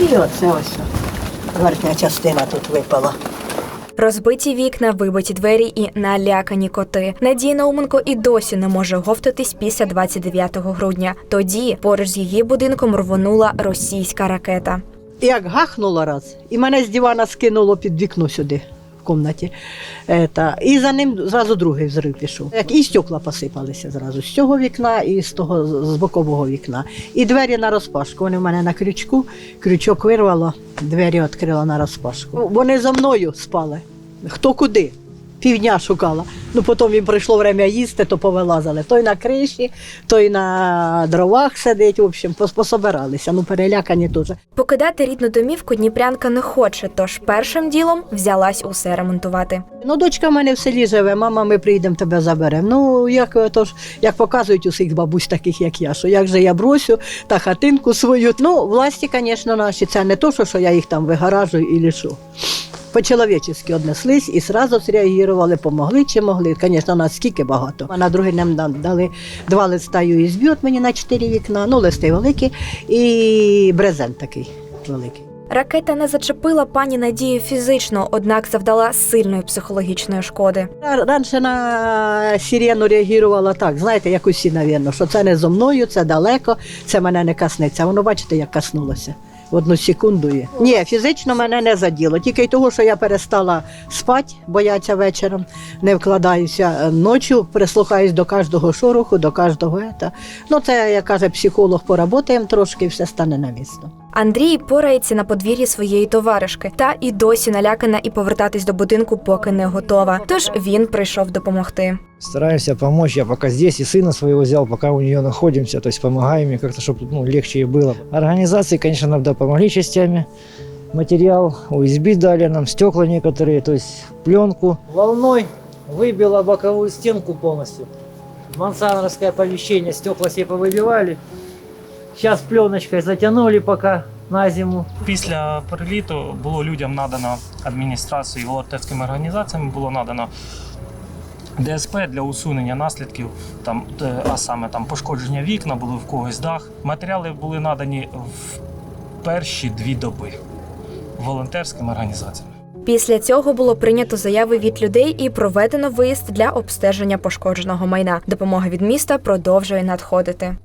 І оце ось верхня частина тут випала. Розбиті вікна, вибиті двері і налякані коти. Надія Науменко і досі не може говтатись після 29 грудня. Тоді поруч з її будинком рвонула російська ракета. Як гахнула раз, і мене з дивана скинуло під вікно сюди. В кімнаті. І за ним зразу другий взрив пішов. Як і стекла посипалися зразу з цього вікна і з того з бокового вікна. І двері на розпашку. Вони в мене на крючку, крючок вирвало, двері відкрила на розпашку. Вони за мною спали. Хто куди? Півдня шукала. Ну потім їм прийшло время їсти, то повилазили. Той на криші, той на дровах сидить. В общем, пос- пособиралися. Ну перелякані теж. Покидати рідну домівку Дніпрянка не хоче, тож першим ділом взялась усе ремонтувати. Ну, дочка в мене в селі живе, мама, ми приїдемо тебе заберемо. Ну, як, е, то ж, як показують усіх бабусь, таких як я, що як же я бросю та хатинку свою. Ну, власті, звісно, наші, це не то, що я їх там вигаражую і лішу. По-чоловічески однеслись і одразу зреагували, помогли чи могли. Звісно, нас скільки багато. А на другий нам дали два листа USB от мені на чотири вікна, ну листи великі і брезент такий великий. Ракета не зачепила пані Надію фізично, однак завдала сильної психологічної шкоди. Раніше на сирену реагувала так, знаєте, як усі, навірно, що це не зо мною, це далеко, це мене не каснеться. Воно бачите, як коснулося. В одну секунду є. Ні, фізично мене не заділо. Тільки й того, що я перестала спати, бояться вечором, не вкладаюся е, ночі, прислухаюсь до кожного шороху, до кожного ета. Ну, це, як каже психолог, поработаємо трошки і все стане на місто. Андрій порається на подвір'ї своєї товаришки, та і досі налякана і повертатись до будинку поки не готова. Тож він прийшов допомогти. Стараемся помочь. Я пока здесь и сына своего взял, пока у нее находимся. То есть помогаем ей как-то, чтобы ну, легче ей было. Организации, конечно, нам да, помогли частями. Материал, USB дали нам, стекла некоторые, то есть пленку. Волной выбило боковую стенку полностью. Мансановское помещение, стекла все повыбивали. Сейчас пленочкой затянули пока на зиму. Після приліту було людям надано адміністрацією і волонтерськими організаціями було надано ДСП для усунення наслідків, там, е, а саме там пошкодження вікна, були в когось дах. Матеріали були надані в перші дві доби волонтерськими організаціями. Після цього було прийнято заяви від людей і проведено виїзд для обстеження пошкодженого майна. Допомога від міста продовжує надходити.